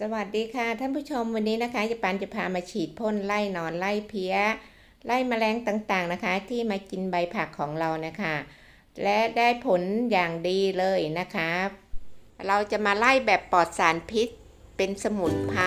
สวัสดีค่ะท่านผู้ชมวันนี้นะคะจะปันจะพามาฉีดพ่นไล่นอนไล่เพี้ย ไล่แมลงต่างๆนะคะ ที่มากินใบผักของเรานะคะ และได้ผลอย่างดีเลยนะคะ เราจะมาไล่แบบปลอดสารพิษเป็นสมุนไพร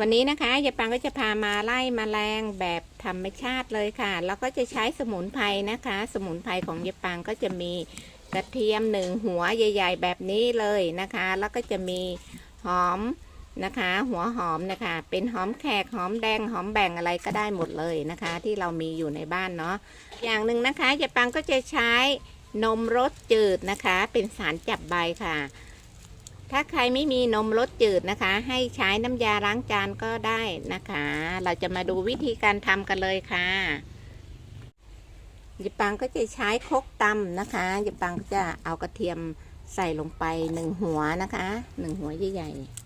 วันนี้นะคะยายปังก็จะพามาไล่มแมลงแบบธรรมชาติเลยค่ะ แล้วก็จะใช้สมุนไพรนะคะ สมุนไพรของยายปังก็จะมีกระเทียมหนึ่งหัวใหญ่ ๆ แบบนี้เลยนะคะ แล้วก็จะมีหอมนะคะ หัวหอมนะคะ เป็นหอมแขกหอมแดงหอมแบ่งอะไรก็ได้หมดเลยนะคะ ที่เรามีอยู่ในบ้านเนาะอย่างหนึ่งนะคะยายปังก็จะใช้นมรสจืดนะคะ เป็นสารจับใบค่ะ ถ้าใครไม่มีนมรสจืดนะคะ ให้ใช้น้ำยาล้างจานก็ได้นะคะ เราจะมาดูวิธีการทำกันเลยค่ะยายปังก็จะใช้คกตำนะคะยายปังก็จะเอากระเทียมใส่ลงไปหนึ่งหัวนะคะหนึ่งหัวใหญ่ๆ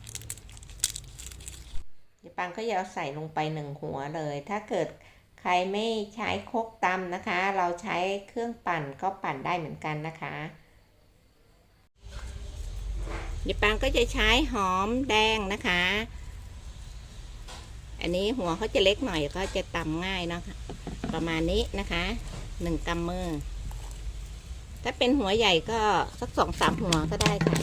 ยายปังก็จะเอาใส่ลงไปหนึ่งหัวเลย ถ้าเกิดใครไม่ใช้คกตำนะคะ เราใช้เครื่องปั่นก็ปั่นได้เหมือนกันนะคะ ยายปางก็จะใช้หอมแดงนะคะ อันนี้หัวเขาจะเล็กหน่อยก็จะตำง่ายนะคะประมาณนี้นะคะหนึ่งกำมือ ถ้าเป็นหัวใหญ่ก็สักสองสามหัวก็ได้ค่ะ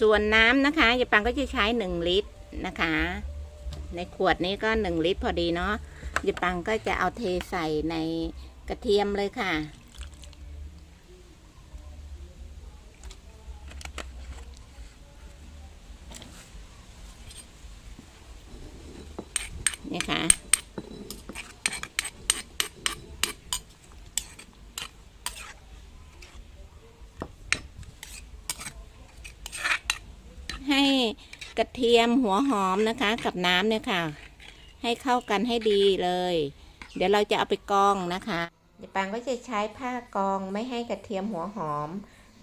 ส่วนน้ำนะคะยายปังก็จะใช้หนึ่งลิตร นะคะ ในขวดนี้ก็หนึ่งลิตรพอดีเนาะยิปังก็จะเอาเทใส่ในกระเทียมเลยค่ะ นี่ค่ะ ให้ กระเทียมหัวหอมนะคะ กับน้ำเนี่ยค่ะ ให้เข้ากันให้ดีเลย เดี๋ยวเราจะเอาไปกรองนะคะเดี๋ยวปังก็จะใช้ผ้ากรองไม่ให้กระเทียมหัวหอม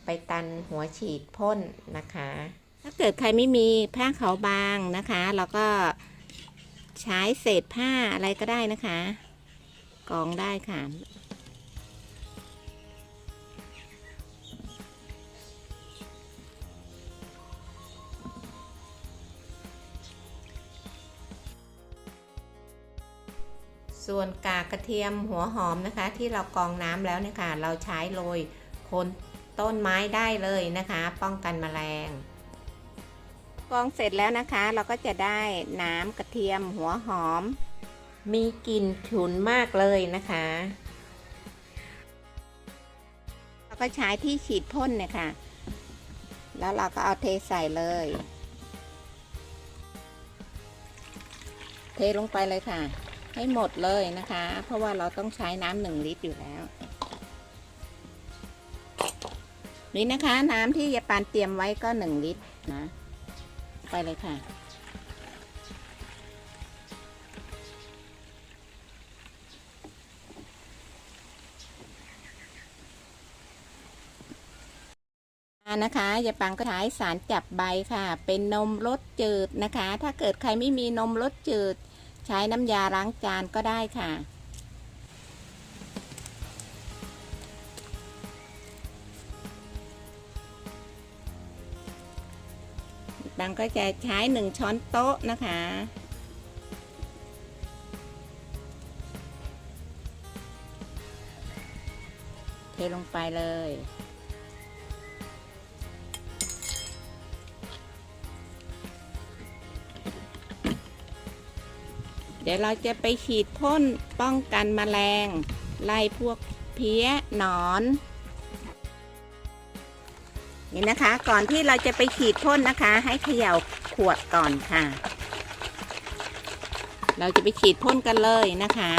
ไปตันหัวฉีดพ่นนะคะ ถ้าเกิดใครไม่มีผ้าขาวบางนะคะเราก็ใช้เศษผ้าอะไรก็ได้นะคะกรองได้ค่ะ ส่วนกากกระเทียมหัวหอมนะคะ ที่เรากรองน้ำแล้วเนี่ยค่ะ เราใช้โรยโคนต้นไม้ได้เลยนะคะ ป้องกันแมลงกรองเสร็จแล้วนะคะ เราก็จะได้น้ำกระเทียมหัวหอม มีกลิ่นฉุนมากเลยนะคะเราก็ใช้ที่ฉีดพ่นเนี่ยค่ะ แล้วเราก็เอาเทใส่เลย เทลงไปเลยค่ะ ให้หมดเลยนะคะ เพราะว่าเราต้องใช้น้ำหนึ่งลิตรอยู่แล้ว นี่นะคะ น้ำที่ยายปานเตรียมไว้ก็หนึ่งลิตรนะ ไปเลยค่ะ นะคะยายปังก็ใช้สารจับใบค่ะ เป็นนมรสจืดนะคะ ถ้าเกิดใครไม่มีนมรสจืด ใช้น้ำยาล้างจานก็ได้ค่ะ ดังก็จะใช้หนึ่งช้อนโต๊ะนะคะเทลงไปเลย ดี๋ยวเราจะไปฉีดพ่นป้องกันแมลง ไล่พวกเพี้ยหนอน นี่นะคะ ก่อนที่เราจะไปฉีดพ่นนะคะ ให้เขย่าขวดก่อนค่ะ เราจะไปฉีดพ่นกันเลยนะคะ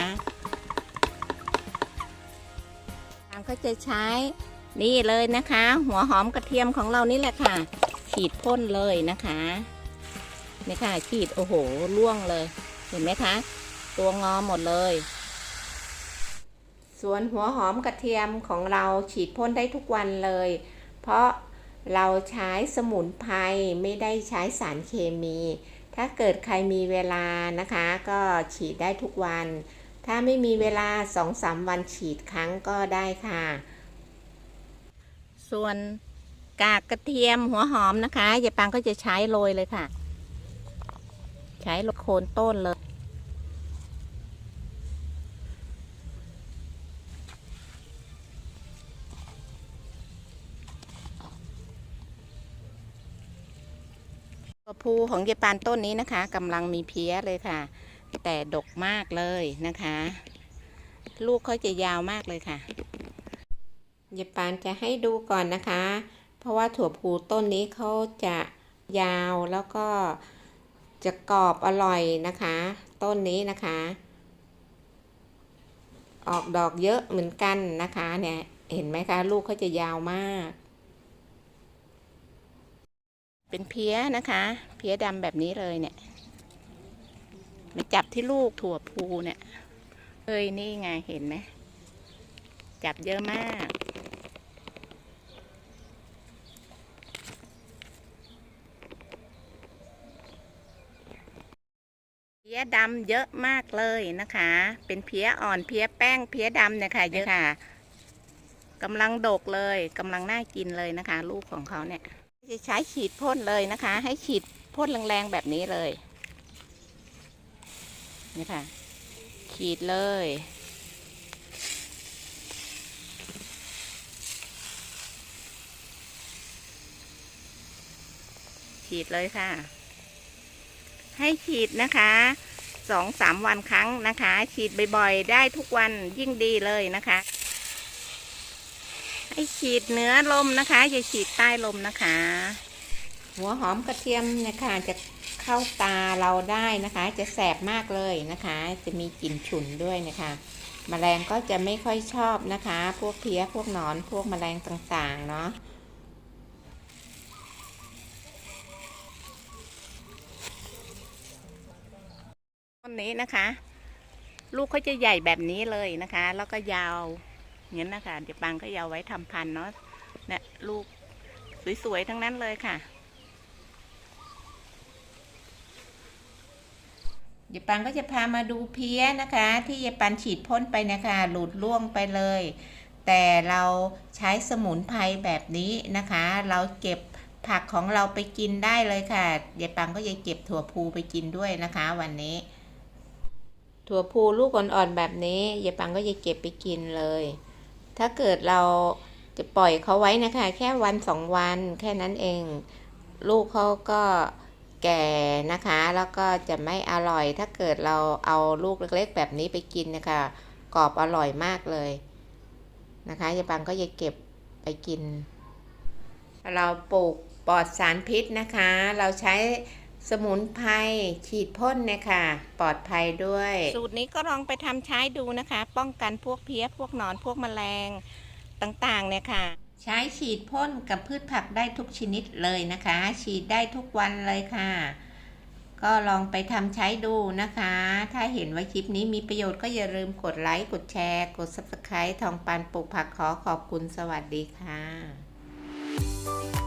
ทางก็จะใช้นี่เลยนะคะ หัวหอมกระเทียมของเรานี่แหละค่ะ ฉีดพ่นเลยนะคะนี่ค่ะฉีดโอ้โหล่วงเลย เห็นไหมคะ ตัวงอหมดเลย ส่วนหัวหอมกระเทียมของเราฉีดพ่นได้ทุกวันเลย เพราะเราใช้สมุนไพรไม่ได้ใช้สารเคมี ถ้าเกิดใครมีเวลานะคะ ก็ฉีดได้ทุกวัน ถ้าไม่มีเวลา2-3วันฉีดครั้งก็ได้ค่ะ ส่วนกากกระเทียมหัวหอมนะคะยายปังก็จะใช้โรยเลยค่ะ ใช้โรยโคนต้นเลยตัวภูของยายปานต้นนี้นะคะกำลังมีเพี้ยเลยค่ะ แต่ดกมากเลยนะคะ ลูกเขาจะยาวมากเลยค่ะยายปานจะให้ดูก่อนนะคะ เพราะว่าถั่วภูต้นนี้เขาจะยาวแล้วก็ จะกรอบอร่อยนะคะ ต้นนี้นะคะ ออกดอกเยอะเหมือนกันนะคะเนี่ยเห็นไหมคะ ลูกเขาจะยาวมาก เป็นเพี้ยนะคะ เพี้ยดำแบบนี้เลยเนี่ยมาจับที่ลูกถั่วพูเนี่ยเอ้ยนี่ไงเห็นไหมจับเยอะมาก ยดำเยอะมากเลยนะคะ เป็นเพี้ยอ่อนเพี้ยแป้งเพี้ยดำเนี่ยค่ะเยอะค่ะกำลังดกเลยกำลังน่ากินเลยนะคะ ลูกของเขาเนี่ย จะใช้ฉีดพ่นเลยนะคะ ให้ฉีดพ่นแรงๆแบบนี้เลยนี่ค่ะฉีดเลย ฉีดเลยค่ะ ให้ฉีดนะคะ สองสามวันครั้งนะคะ ฉีดบ่อยๆ ได้ทุกวันยิ่งดีเลยนะคะ ให้ฉีดเหนือลมนะคะ อย่าฉีดใต้ลมนะคะ หัวหอมกระเทียมนี่ยค่ะจะเข้าตาเราได้นะคะ จะแสบมากเลยนะคะ จะมีกลิ่นฉุนด้วยนะคะแมลงก็จะไม่ค่อยชอบนะคะ พวกเพี้ยพวกหนอนพวกแมลงต่างๆเนาะ นี้นะคะ ลูกเขาจะใหญ่แบบนี้เลยนะคะ แล้วก็ยาวอย่างนี้นะคะ เดี๋ยวปังก็จะเอาไว้ทำพันเนาะเนี่ยลูกสวยๆทั้งนั้นเลยค่ะเดี๋ยวปังก็จะพามาดูเพี้ยนะคะ ที่ยายปันฉีดพ่นไปนะคะ หลุดล่วงไปเลย แต่เราใช้สมุนไพรแบบนี้นะคะ เราเก็บผักของเราไปกินได้เลยค่ะยายปังก็จะเก็บถั่วพูไปกินด้วยนะคะ วันนี้ ถั่วพูลูกอ่อนๆแบบนี้ยายปังก็จะเก็บไปกินเลย ถ้าเกิดเราจะปล่อยเขาไว้นะคะ แค่วันสองวันแค่นั้นเอง ลูกเขาก็แก่นะคะ แล้วก็จะไม่อร่อย ถ้าเกิดเราเอาลูกเล็กๆ แบบนี้ไปกินนะคะกรอบอร่อยมากเลยนะคะยายปังก็จะเก็บไปกิน เราปลูกปลอดสารพิษนะคะ เราใช้ สมุนไพรฉีดพ่นเนี่ยค่ะ ปลอดภัยด้วย สูตรนี้ก็ลองไปทำใช้ดูนะคะ ป้องกันพวกเพี้ย พวกหนอนพวกแมลงต่างๆ เนี่ยค่ะ ใช้ฉีดพ่นกับพืชผักได้ทุกชนิดเลยนะคะ ฉีดได้ทุกวันเลยค่ะ ก็ลองไปทำใช้ดูนะคะ ถ้าเห็นว่าคลิปนี้มีประโยชน์ก็อย่าลืมกดไลค์กดแชร์ กด subscribe ทองปานปลูกผักขอขอบคุณสวัสดีค่ะ